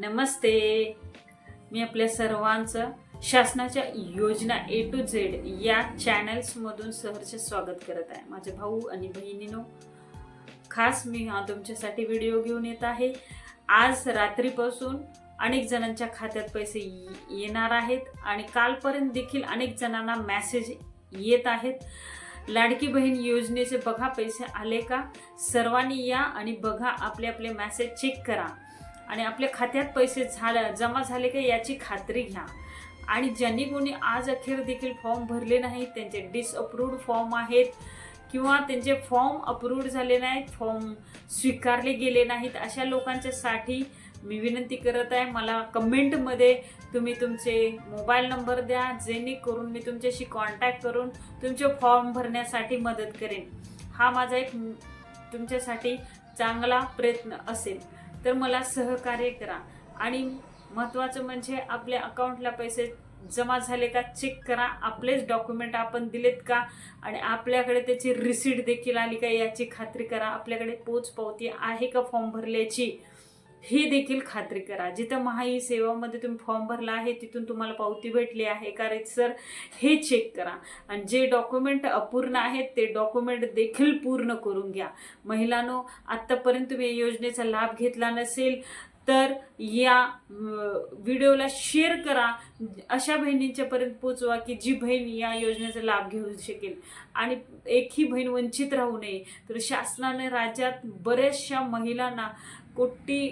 नमस्ते. मी आपल्या सर्वांचं शासनाच्या योजना ए टू झेड या चॅनल्समधून सहर्ष स्वागत करत आहे. माझे भाऊ आणि बहिणीनो खास मी हा तुमच्यासाठी व्हिडिओ घेऊन येत आहे. आज रात्रीपासून अनेक जणांच्या खात्यात पैसे येणार आहेत आणि कालपर्यंत देखील अनेक जणांना मॅसेज येत आहेत. लाडकी बहीण योजनेचे बघा पैसे आले का? सर्वांनी या आणि बघा आपले आपले मॅसेज चेक करा. आणि आपल्या खात्यात पैसे झालं जमा झाले का याची खात्री घ्या. आणि ज्यांनी कोणी आज अखेर देखील फॉर्म भरले नाहीत त्यांचे डिसअप्रूव्ड फॉर्म आहेत किंवा त्यांचे फॉर्म अप्रूव्ड झाले नाहीत फॉर्म स्वीकारले गेले नाहीत अशा लोकांच्यासाठी मी विनंती करत आहे मला कमेंटमध्ये तुम्ही तुमचे मोबाईल नंबर द्या जेणेकरून मी तुमच्याशी कॉन्टॅक्ट करून तुमचे फॉर्म भरण्यासाठी मदत करेन. हा माझा एक तुमच्यासाठी चांगला प्रयत्न असेल. तर मला सहकार्य करा. आणि महत्त्वाचं म्हणजे आपल्या अकाउंटला पैसे जमा झाले का चेक करा. आपलेच डॉक्युमेंट आपण दिलेत का? आणि आपल्याकडे त्याची रिसीट देखील आली का याची खात्री करा. आपल्याकडे पोच पावती आहे का फॉर्म भरल्याची? हे देखील खात्री करा. जिथं महाई सेवामध्ये तुम्ही फॉर्म भरला आहे तिथून तुम्हाला पावती भेटली आहे का रे सर हे चेक करा. आणि जे डॉक्युमेंट अपूर्ण आहेत ते डॉक्युमेंट देखील पूर्ण करून घ्या. महिलांनो आत्तापर्यंत तुम्ही या योजनेचा लाभ घेतला नसेल तर या व्हिडिओला शेअर करा. अशा बहिणींच्यापर्यंत पोचवा की जी बहीण या योजनेचा लाभ घेऊ शकेल. आणि एकही बहीण वंचित राहू नये. तर शासनाने राज्यात बऱ्याचशा महिलांना कोटी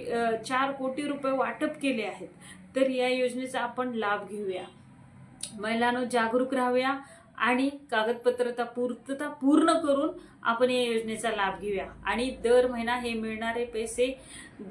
चार कोटी रुपये वाटप केले आहेत. तर या योजनेचा आपण लाभ घेऊया. महिलांनो जागरूक राहूया आणि कागदपत्रता पूर्तता पूर्ण करून आपण या योजनेचा लाभ घेऊया. आणि दर महिना हे मिळणारे पैसे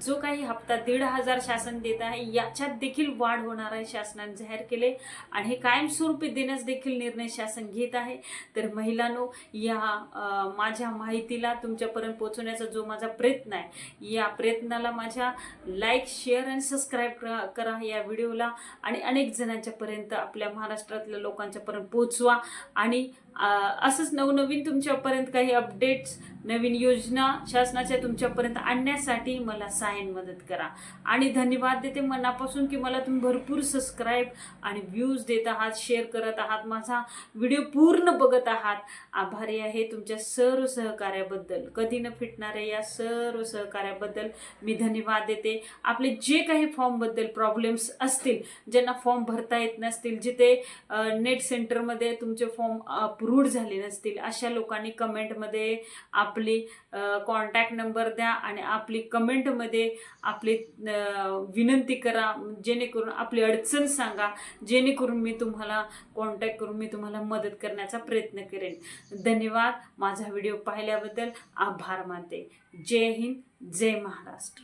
जो काही हप्ता दीड हजार शासन देत आहे याच्यात देखील वाढ होणार आहे शासनाने जाहीर केले. आणि हे कायमस्वरूपी देण्यास देखील निर्णय शासन घेत आहे. तर महिलांनो या माझ्या माहितीला तुमच्यापर्यंत पोहोचवण्याचा जो माझा प्रयत्न आहे या प्रयत्नाला माझ्या लाईक शेअर आणि सबस्क्राईब करा या व्हिडिओला. आणि अनेक जणांच्यापर्यंत आपल्या महाराष्ट्रातल्या लोकांच्यापर्यंत पोहोचवा. आणि असंच नवनवीन तुमच्यापर्यंत काही अपडेट्स नवीन योजना शासनाच्या तुमच्यापर्यंत आणण्यासाठी मला सायन मदत करा. आणि धन्यवाद देते मनापासून की मला तुम्ही भरपूर सबस्क्राईब आणि व्ह्यूज देत आहात शेअर करत आहात माझा व्हिडिओ पूर्ण बघत आहात. आभारी आहे तुमच्या सर्व सहकार्याबद्दल. कधी न फिटणाऱ्या या सर्व सहकार्याबद्दल मी धन्यवाद देते. आपले जे काही फॉर्मबद्दल प्रॉब्लेम्स असतील ज्यांना फॉर्म भरता येत नसतील जिथे नेट सेंटरमध्ये तुमचे फॉर्म अप्रूव्ड झाले नसतील अशा लोकांनी कमेंटमध्ये आप आपली कॉन्टॅक्ट नंबर द्या आणि आपली कमेंटमध्ये आपली विनंती करा. जेणेकरून आपली अडचण सांगा. जेणेकरून मी तुम्हाला कॉन्टॅक्ट करून मी तुम्हाला मदत करण्याचा प्रयत्न करेन. धन्यवाद. माझा व्हिडिओ पाहिल्याबद्दल आभार मानते. जय हिंद. जय महाराष्ट्र.